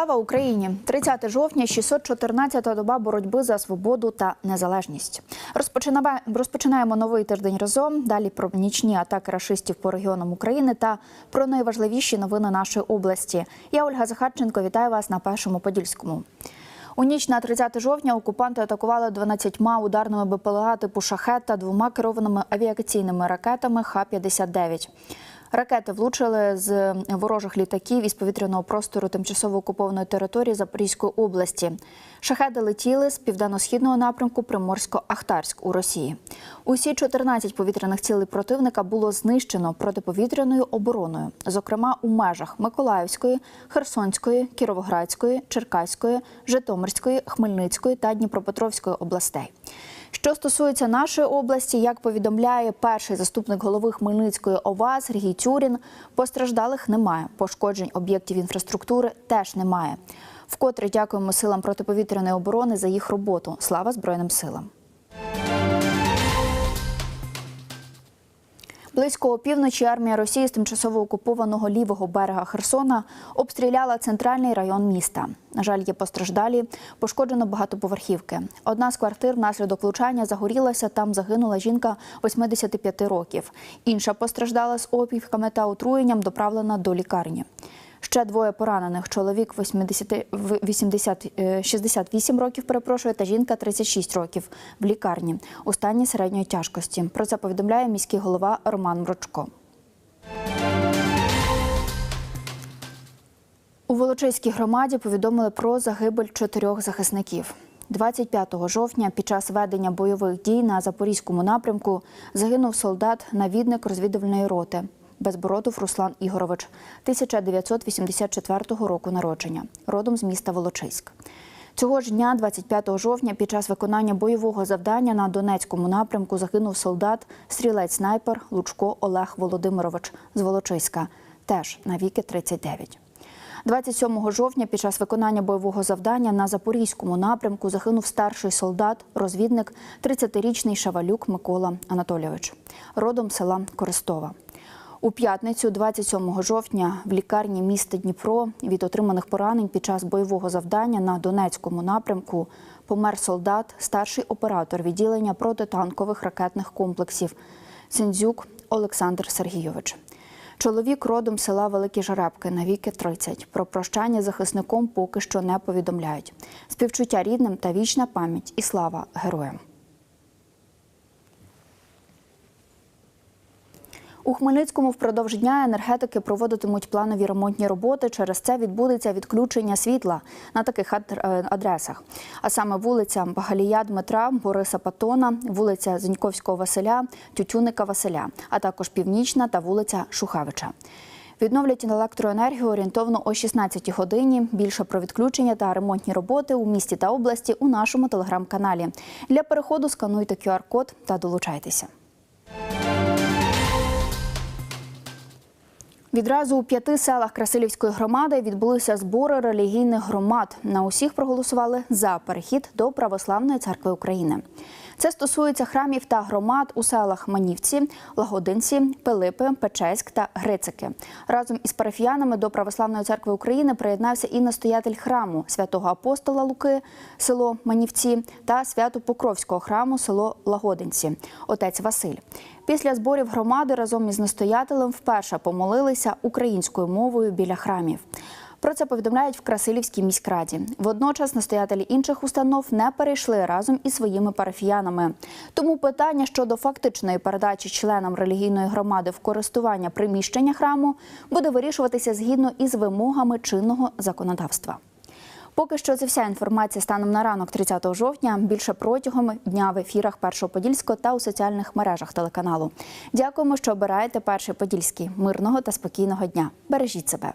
Слава Україні! 30 жовтня, 614-та доба боротьби за свободу та незалежність. Розпочинаємо новий тиждень разом. Далі про нічні атаки рашистів по регіонам України та про найважливіші новини нашої області. Я Ольга Захарченко. Вітаю вас на першому подільському. У ніч на 30 жовтня окупанти атакували 12 ударними БПЛА типу шахет та двома керованими авіаційними ракетами Х-59. Ракети влучили з ворожих літаків із повітряного простору тимчасово окупованої території Запорізької області. Шахеди летіли з південно-східного напрямку Приморсько-Ахтарськ у Росії. Усі 14 повітряних цілей противника було знищено протиповітряною обороною, зокрема у межах Миколаївської, Херсонської, Кіровоградської, Черкаської, Житомирської, Хмельницької та Дніпропетровської областей. Що стосується нашої області, як повідомляє перший заступник голови Хмельницької ОВА Сергій Тюрін, постраждалих немає. Пошкоджень об'єктів інфраструктури теж немає. Вкотре дякуємо силам протиповітряної оборони за їх роботу. Слава Збройним силам. Близько опівночі армія Росії з тимчасово окупованого лівого берега Херсона обстріляла центральний район міста. На жаль, є постраждалі, пошкоджено багатоповерхівки. Одна з квартир внаслідок влучання загорілася. Там загинула жінка 85 років. Інша постраждала з опівками та отруєнням, доправлена до лікарні. Ще двоє поранених. Чоловік 80, 80, е, 68 років, перепрошую, та жінка 36 років в лікарні у стані середньої тяжкості. Про це повідомляє міський голова Роман Мрочко. У Волочиській громаді повідомили про загибель чотирьох захисників. 25 жовтня під час ведення бойових дій на запорізькому напрямку загинув солдат-навідник розвідувальної роти Безбородов Руслан Ігорович, 1984 року народження, родом з міста Волочиськ. Цього ж дня, 25 жовтня, під час виконання бойового завдання на Донецькому напрямку загинув солдат, стрілець-снайпер Лучко Олег Володимирович з Волочиська, теж на віки 39. 27 жовтня під час виконання бойового завдання на Запорізькому напрямку загинув старший солдат, розвідник, 30-річний Шавалюк Микола Анатолійович, родом села Користова. У п'ятницю, 27 жовтня, в лікарні міста Дніпро від отриманих поранень під час бойового завдання на Донецькому напрямку помер солдат, старший оператор відділення протитанкових ракетних комплексів Синдзюк Олександр Сергійович. Чоловік родом села Великі Жеребки на віки 30. Про прощання захисником поки що не повідомляють. Співчуття рідним та вічна пам'ять і слава героям. У Хмельницькому впродовж дня енергетики проводитимуть планові ремонтні роботи. Через це відбудеться відключення світла на таких е, адресах. А саме вулиця Багалія Дмитра, Бориса Патона, вулиця Зіньковського Василя, Тютюника Василя, а також Північна та вулиця Шухевича. Відновлять електроенергію орієнтовно о 16 годині. Більше про відключення та ремонтні роботи у місті та області у нашому телеграм-каналі. Для переходу скануйте QR-код та долучайтеся. Відразу у п'яти селах Красилівської громади відбулися збори релігійних громад. На усіх проголосували за перехід до Православної церкви України. Це стосується храмів та громад у селах Манівці, Лагодинці, Пилипи, Печеськ та Грицики. Разом із парафіянами до Православної церкви України приєднався і настоятель храму святого апостола Луки, село Манівці, та Свято-Покровського храму, село Лагодинці, отець Василь. Після зборів громади разом із настоятелем вперше помолилися українською мовою біля храмів. Про це повідомляють в Красилівській міськраді. Водночас настоятелі інших установ не перейшли разом із своїми парафіянами. Тому питання щодо фактичної передачі членам релігійної громади в користування приміщення храму буде вирішуватися згідно із вимогами чинного законодавства. Поки що це вся інформація станом на ранок 30 жовтня. Більше протягом дня в ефірах Першого Подільського та у соціальних мережах телеканалу. Дякуємо, що обираєте перший подільський мирного та спокійного дня. Бережіть себе.